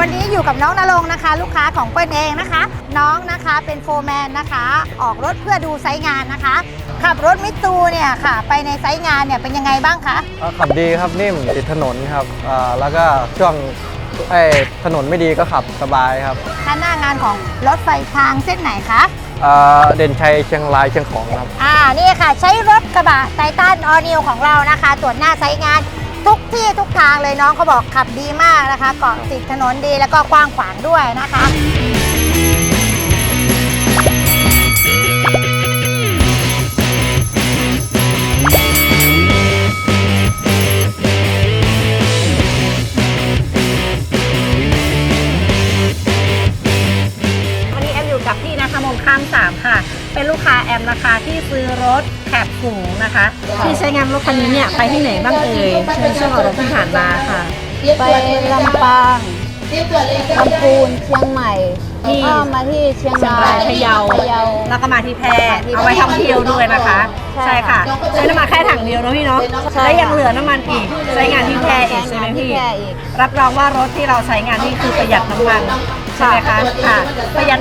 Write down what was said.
กับน้องนรงค์นะคะ ลูกค้าของเปิ้ลเองนะคะ น้องนะคะเป็นโฟร์แมนนะคะ ออกรถเพื่อดูไซต์งานนะคะ ขับรถมิตซูเนี่ยค่ะ ไปในไซต์งานเนี่ยเป็นยังไงบ้างคะอ่าขับดีครับนิ่มติดถนนครับอ่าแล้วก็ช่วงไอ้ถนนไม่ดีก็ขับสบายครับด้านหน้างานของรถไฟทางเส้นไหนคะอ่าเด่นชัยเชียงรายเชียงของครับ อ่านี่ค่ะ ใช้รถกระบะไททันออนิวของเรานะคะ ตรวจหน้าไซต์งาน ทุกที่ทุกทางเลยน้องเขาบอกขับดีมากนะคะ เกาะติดถนนดีแล้วก็กว้างขวางด้วยนะคะ ข้ามสามค่ะ เป็นลูกค้าแอมนะคะที่ซื้อรถแคบสูงนะคะ ที่ใช้งานรถคันนี้เนี่ยไปที่ไหนบ้างเอ่ยในช่วงออกรถที่ผ่านมาค่ะ ไปลำปางลำพูนเชียงใหม่ที่แล้วก็มาที่เชียงเชียงรารายยพะเยาพะเยาแล้วก็มาที่แพร่ที่เอาไว้ท่องเที่ยวด้วยนะคะใช่ใช่ค่ะใช้น้ำมันแค่ถังเดียวนะพี่เนาะใช่และยังเหลือน้ำมันอีกใช้งานที่แพร่อีกใช่ไหมใช้งานที่พี่แพร่อีกรับรองว่ารถที่เราใช้งานนี่คือประหยัดน้ำมันใช่ไหมคะค่ะประหยัด